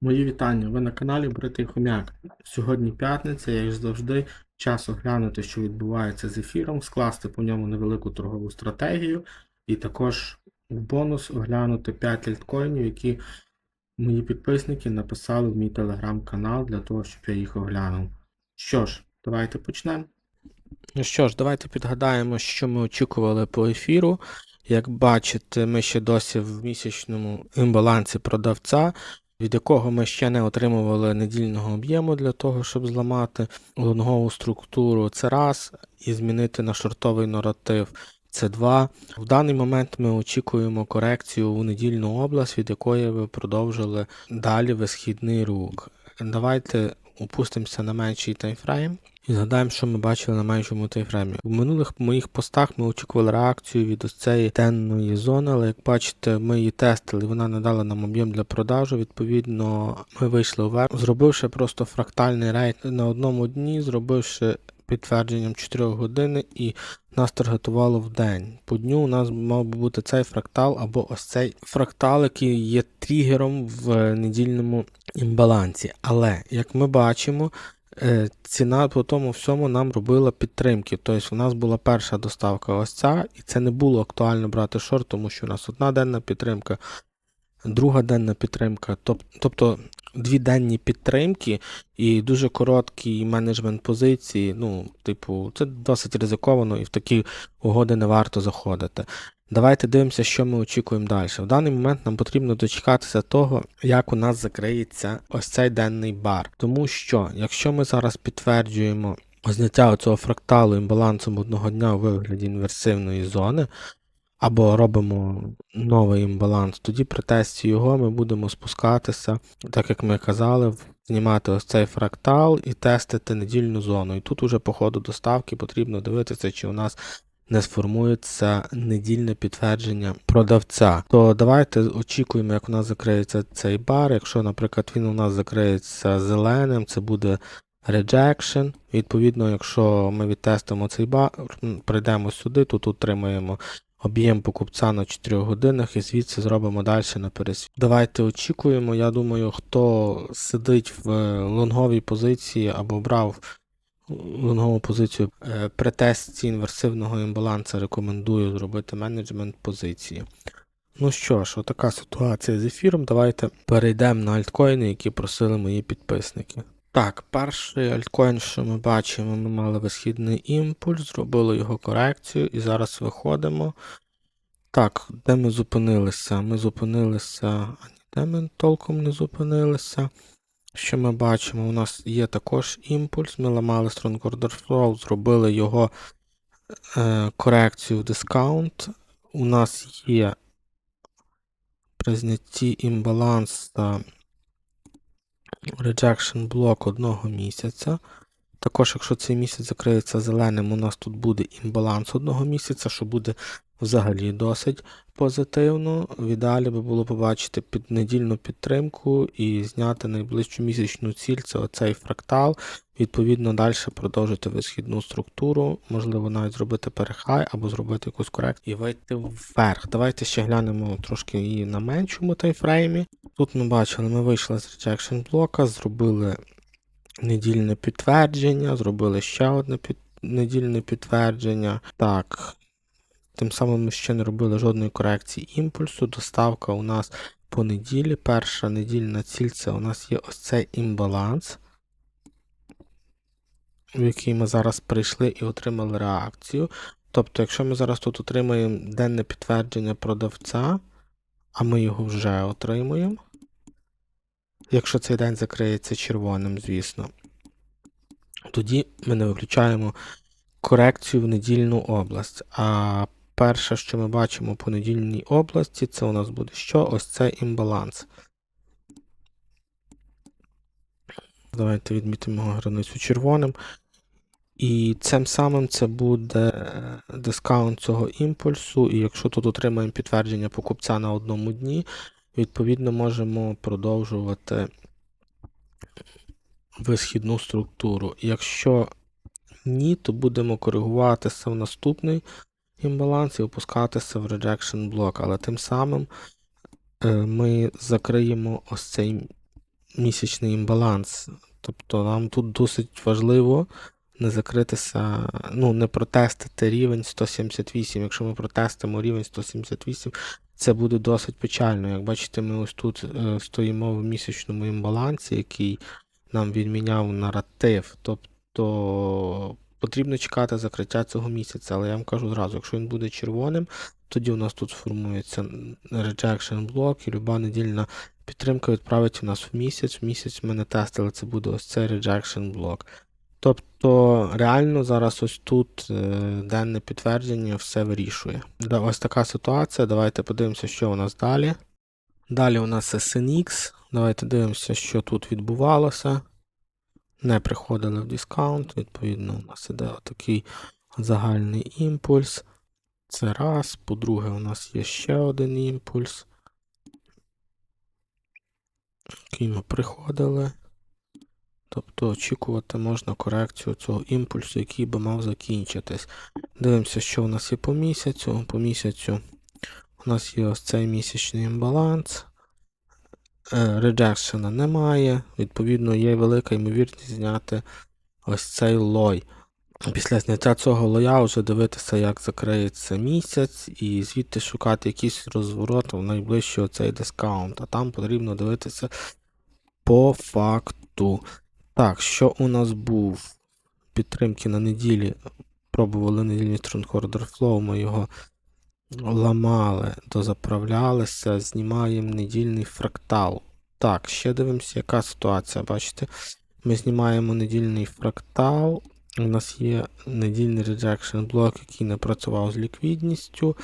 Мої вітання, ви на каналі Бритий Хомяк. Сьогодні п'ятниця, як завжди, час оглянути, що відбувається з ефіром, скласти по ньому невелику торгову стратегію, і також в бонус оглянути 5 альткоїнів, які мої підписники написали в мій телеграм-канал для того, щоб я їх оглянув. Що ж, давайте почнемо. Ну що ж, давайте підгадаємо, що ми очікували по ефіру. Як бачите, ми ще досі в місячному імбалансі продавця, від якого ми ще не отримували недільного об'єму для того, щоб зламати лонгову структуру. Це раз, і змінити на шортовий наратив. Це два. В даний момент ми очікуємо корекцію у недільну область, від якої ви продовжили далі висхідний рух. Давайте опустимося на менший таймфрейм. І згадаємо, що ми бачили на меншому таймфреймі. В минулих моїх постах ми очікували реакцію від ось цієї денної зони, але як бачите, ми її тестили, вона не дала нам об'єм для продажу. Відповідно, ми вийшли вверх, зробивши просто фрактальний рейд на одному дні, зробивши підтвердженням 4 години, і нас таргетувало в день. По дню у нас мав би бути цей фрактал або ось цей фрактал, який є тригером в недільному імбалансі. Але як ми бачимо, Е, ціна по тому всьому нам робила підтримки. Тобто у нас була перша доставка ось ця, і це не було актуально брати шорт, тому що у нас одна денна підтримка, друга денна підтримка, тобто дві денні підтримки і дуже короткий менеджмент позиції. Ну, типу, це досить ризиковано і в такі угоди не варто заходити. Давайте дивимося, що ми очікуємо далі. В даний момент нам потрібно дочекатися того, як у нас закриється ось цей денний бар. Тому що, якщо ми зараз підтверджуємо зняття цього фракталу імбалансом одного дня у вигляді інверсивної зони, або робимо новий імбаланс, тоді при тесті його ми будемо спускатися, так як ми казали, знімати ось цей фрактал і тестити недільну зону. І тут уже по ходу доставки потрібно дивитися, чи у нас не сформується недільне підтвердження продавця. То давайте очікуємо, як у нас закриється цей бар. Якщо, наприклад, він у нас закриється зеленим, це буде rejection. Відповідно, якщо ми відтестимо цей бар, прийдемо сюди, тут отримаємо об'єм покупця на 4 годинах і звідси зробимо далі на пересвіт. Давайте очікуємо. Я думаю, хто сидить в лонговій позиції або брав лонгову позицію е, при тесті інверсивного імбаланса рекомендую зробити менеджмент позиції. Ну що ж, отака ситуація з ефіром. Давайте перейдемо на альткоїни, які просили мої підписники. Так, перший альткоін, що ми бачимо, ми мали висхідний імпульс, зробили його корекцію і зараз виходимо. Так, де ми зупинилися? Ми зупинилися. А ніде ми толком не зупинилися. Що ми бачимо? У нас є також імпульс. Ми ламали Order Flow, зробили його е, корекцію в дискаунт. У нас є при знятті імбаланса rejection блок одного місяця. Також, якщо цей місяць закриється зеленим, у нас тут буде імбаланс одного місяця, що буде взагалі досить позитивно. В ідеалі би було побачити під недільну підтримку і зняти найближчу місячну ціль, це оцей фрактал. Відповідно, далі продовжити висхідну структуру, можливо, навіть зробити перехай або зробити якусь корекцію і вийти вверх. Давайте ще глянемо трошки її на меншому таймфреймі. Тут ми бачили, ми вийшли з rejection блока, зробили недільне підтвердження, зробили ще одне під... недільне підтвердження. Так, Тим самим ми ще не робили жодної корекції імпульсу. Доставка у нас по неділі. Перша недільна ціль це у нас є ось цей імбаланс, в який ми зараз прийшли і отримали реакцію. Тобто, якщо ми зараз тут отримаємо денне підтвердження продавця, а ми його вже отримуємо. Якщо цей день закриється червоним, звісно, тоді ми не виключаємо корекцію в недільну область. А перше, що ми бачимо по недільній області, це у нас буде що? Ось цей імбаланс. Давайте відмітимо границю червоним. І цим самим це буде дискаунт цього імпульсу. І якщо тут отримаємо підтвердження покупця на одному дні, відповідно можемо продовжувати висхідну структуру. Якщо ні, то будемо коригуватися в наступний імбаланс і опускатися в rejection блок. Але тим самим е, ми закриємо ось цей місячний імбаланс. Тобто нам тут досить важливо не закритися, ну, не протестити рівень 178. Якщо ми протестимо рівень 178, це буде досить печально. Як бачите, ми ось тут е, стоїмо в місячному імбалансі, який нам відміняв наратив. Тобто потрібно чекати закриття цього місяця. Але я вам кажу зразу, якщо він буде червоним, тоді у нас тут сформується rejection блок і люба недільна підтримка відправить у нас в місяць. В місяць ми не тестили, це буде ось цей rejection блок. Тобто реально зараз ось тут е, денне підтвердження все вирішує. Ось така ситуація. Давайте подивимося, що у нас далі. Далі у нас SNX. Давайте дивимося, що тут відбувалося. Не приходили в дискаунт, відповідно, у нас іде такий загальний імпульс. Це раз. По-друге, у нас є ще один імпульс. Який ми приходили. Тобто очікувати можна корекцію цього імпульсу, який би мав закінчитись. Дивимося, що у нас є по місяцю. По місяцю у нас є ось цей місячний імбаланс. Реджекшена немає. Відповідно, є велика ймовірність зняти ось цей лой. Після зняття цього лоя вже дивитися, як закриється місяць, і звідти шукати якийсь розворот в найближчий оцей дискаунт. А там потрібно дивитися по факту. Так, що у нас був? Підтримки на неділі. Пробували недільний Strong Order Flow, ми його ламали, дозаправлялися, знімаємо недільний фрактал. Так, ще дивимося, яка ситуація. Бачите? Ми знімаємо недільний фрактал. У нас є недільний rejection блок, який не працював з ліквідністю.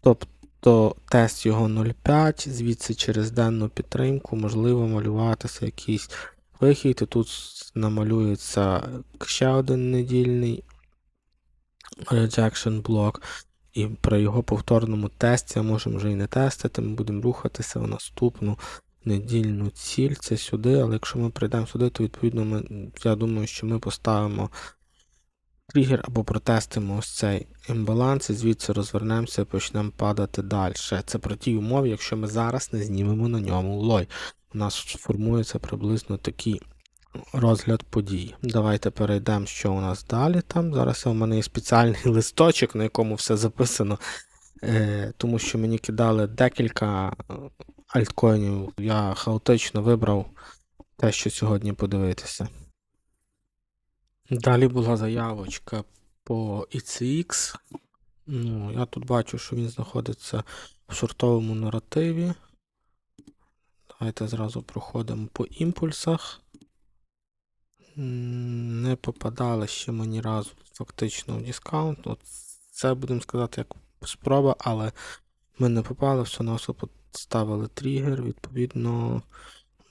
Тобто тест його 0,5, звідси через денну підтримку можливо малюватися якийсь вихід. І тут намалюється ще один недільний rejection блок. І при його повторному тесті, а можемо вже і не тестити, ми будемо рухатися в наступну недільну ціль. Це сюди, але якщо ми прийдемо сюди, то відповідно ми, я думаю, що ми поставимо тригер або протестимо ось цей імбаланс, і звідси розвернемося і почнемо падати далі. Це при тій умові, якщо ми зараз не знімемо на ньому лой. У нас формується приблизно такий розгляд подій. Давайте перейдемо, що у нас далі там. Зараз у мене є спеціальний листочок, на якому все записано, е, тому що мені кидали декілька е, альткоїнів. Я хаотично вибрав те, що сьогодні подивитися. Далі була заявочка по ICX. Ну, я тут бачу, що він знаходиться в шортовому наративі. Давайте зразу проходимо по імпульсах. Не попадали ще ми ні разу фактично в дискаунт. От це будемо сказати як спроба, але ми не попали, все на поставили тригер, відповідно,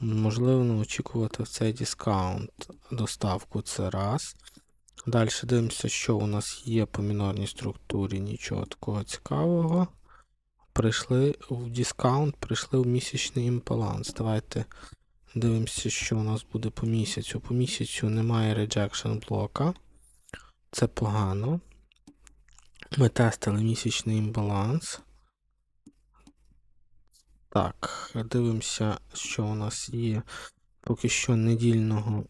можливо очікувати в цей дискаунт доставку це раз. Далі дивимося, що у нас є по мінорній структурі, нічого такого цікавого. Прийшли в дискаунт, прийшли в місячний імбаланс. Давайте дивимося, що у нас буде по місяцю. По місяцю немає rejection блока. Це погано. Ми тестили місячний імбаланс. Так, дивимося, що у нас є. Поки що недільного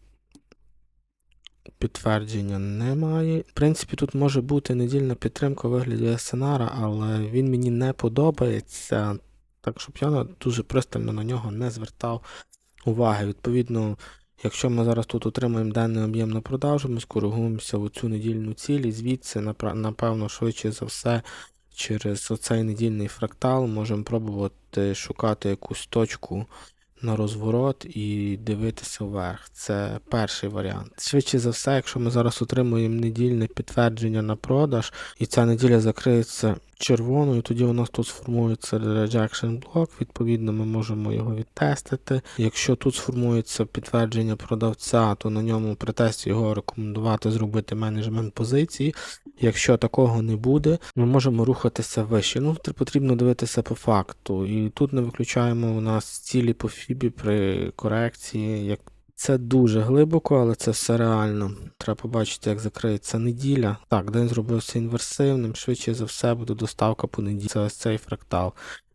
підтвердження немає. В принципі, тут може бути недільна підтримка у вигляді СНР, але він мені не подобається. Так, щоб я дуже пристально на нього не звертав уваги. Відповідно, якщо ми зараз тут отримаємо даний об'єм на продажу, ми скоригуємося в цю недільну ціль і звідси, напевно, швидше за все, через оцей недільний фрактал можемо пробувати шукати якусь точку на розворот і дивитися вверх. Це перший варіант. Швидше за все, якщо ми зараз отримуємо недільне підтвердження на продаж, і ця неділя закриється червоною, тоді у нас тут сформується rejection блок, відповідно, ми можемо його відтестити. Якщо тут сформується підтвердження продавця, то на ньому при тесті його рекомендувати зробити менеджмент позиції. Якщо такого не буде, ми можемо рухатися вище. Ну, потрібно дивитися по факту. І тут не виключаємо у нас цілі по фібі при корекції. Як це дуже глибоко, але це все реально. Треба побачити, як закриється неділя. Так, день зробився інверсивним. Швидше за все буде доставка по неділі. Це цей фрактал.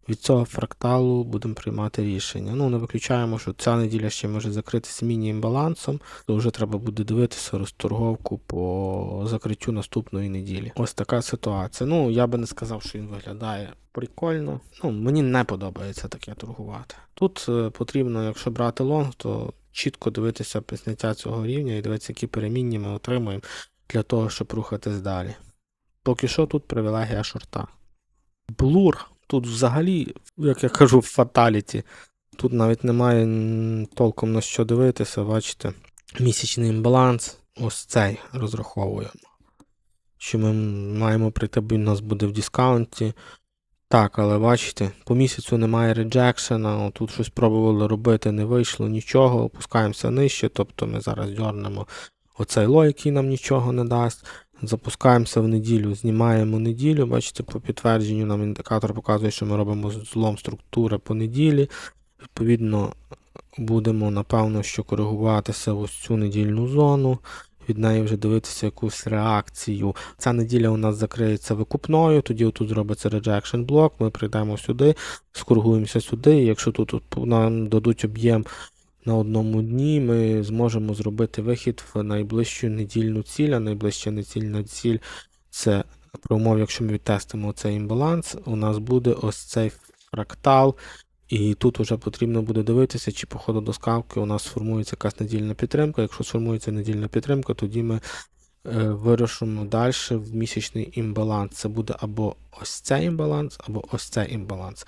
Від цього фракталу будемо приймати рішення. Ну, не виключаємо, що ця неділя ще може закритися міні-імбалансом, то вже треба буде дивитися розторговку по закриттю наступної неділі. Ось така ситуація. Ну, я би не сказав, що він виглядає прикольно. Ну, мені не подобається таке торгувати. Тут е, потрібно, якщо брати лонг, то чітко дивитися зняття цього рівня і дивитися, які перемінні ми отримуємо для того, щоб рухатись далі. Поки що тут привілегія шорта. Блур. Тут взагалі, як я кажу, фаталіті. Тут навіть немає толком на що дивитися, бачите. Місячний імбаланс. Ось цей розраховуємо. Що ми маємо прийти, бо він у нас буде в дискаунті. Так, але бачите, по місяцю немає реджекшена, тут щось пробували робити, не вийшло нічого, опускаємося нижче, тобто ми зараз дьорнемо оцей лой, який нам нічого не дасть. Запускаємося в неділю, знімаємо неділю. Бачите, по підтвердженню нам індикатор показує, що ми робимо злом структури по неділі. Відповідно, будемо, напевно, що коригуватися в ось цю недільну зону. Від неї вже дивитися якусь реакцію. Ця неділя у нас закриється викупною, тоді тут зробиться rejection блок, ми прийдемо сюди, скоригуємося сюди. І якщо тут, тут нам дадуть об'єм на одному дні, ми зможемо зробити вихід в найближчу недільну ціль, а найближча недільна ціль це при умові, якщо ми відтестимо цей імбаланс, у нас буде ось цей фрактал. І тут вже потрібно буде дивитися, чи по ходу до скавки у нас сформується якась недільна підтримка. Якщо сформується недільна підтримка, тоді ми е, вирушимо далі в місячний імбаланс. Це буде або ось цей імбаланс, або ось цей імбаланс.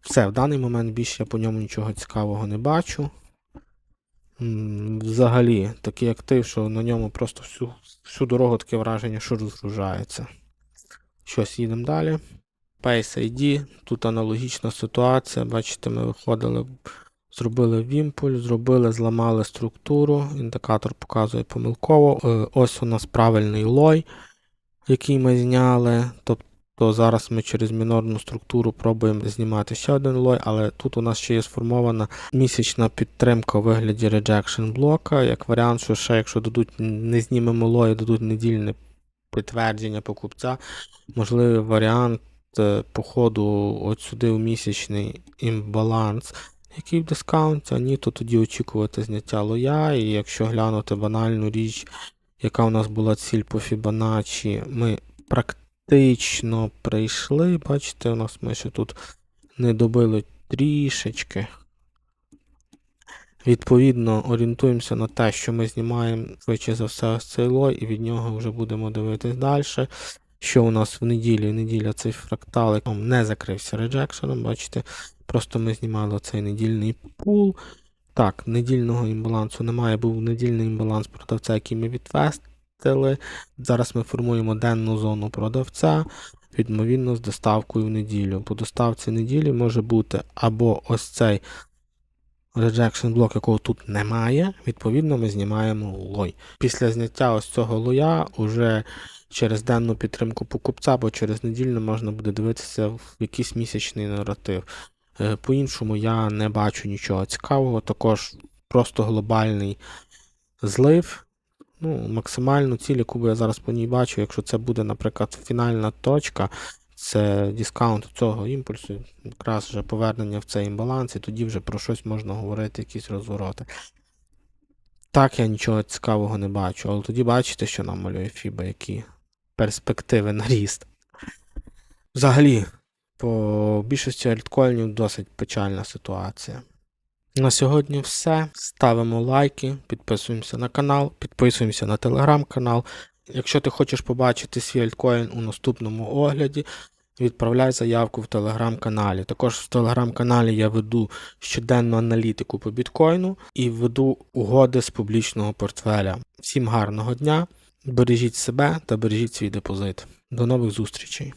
Все, в даний момент більше я по ньому нічого цікавого не бачу. Взагалі, такий актив, що на ньому просто всю, всю дорогу таке враження, що розгружається. Щось їдемо далі. Pace ID, тут аналогічна ситуація. Бачите, ми виходили, зробили вімпуль, зробили, зламали структуру. Індикатор показує помилково. Е, Ось у нас правильний лой, який ми зняли. Тобто зараз ми через мінорну структуру пробуємо знімати ще один лой, але тут у нас ще є сформована місячна підтримка у вигляді rejection блока. Як варіант, що ще якщо дадуть, не знімемо лой, дадуть недільне підтвердження покупця, можливий варіант е, по ходу от сюди у місячний імбаланс, який в дискаунті, ні, то тоді очікувати зняття лоя. І якщо глянути банальну річ, яка у нас була ціль по Fibonacci, ми практично прийшли. Бачите, у нас ми ще тут не добили трішечки. Відповідно, орієнтуємося на те, що ми знімаємо швидше за все ось цей лой, і від нього вже будемо дивитись далі. Що у нас в неділі? Неділя цей фракталик не закрився реджекшеном, бачите, просто ми знімали цей недільний пул. Так, недільного імбалансу немає, був недільний імбаланс продавця, який ми відвестили. Зараз ми формуємо денну зону продавця, відповідно з доставкою в неділю. По доставці неділі може бути або ось цей rejection блок, якого тут немає, відповідно, ми знімаємо лой. Після зняття ось цього лоя уже через денну підтримку покупця, або через недільну можна буде дивитися в якийсь місячний наратив. Е, По-іншому я не бачу нічого цікавого. Також просто глобальний злив. Ну, максимальну ціль, яку я зараз по ній бачу, якщо це буде, наприклад, фінальна точка, це дискаунт цього імпульсу, якраз вже повернення в цей імбаланс, і тоді вже про щось можна говорити, якісь розвороти. Так, я нічого цікавого не бачу, але тоді бачите, що нам малює FIBA, які перспективи на ріст. Взагалі, по більшості альткоїнів досить печальна ситуація. На сьогодні все. Ставимо лайки, підписуємося на канал, підписуємося на телеграм-канал. Якщо ти хочеш побачити свій альткоін у наступному огляді, відправляй заявку в телеграм-каналі. Також в телеграм-каналі я веду щоденну аналітику по біткоїну і веду угоди з публічного портфеля. Всім гарного дня! Бережіть себе та бережіть свій депозит. До нових зустрічей!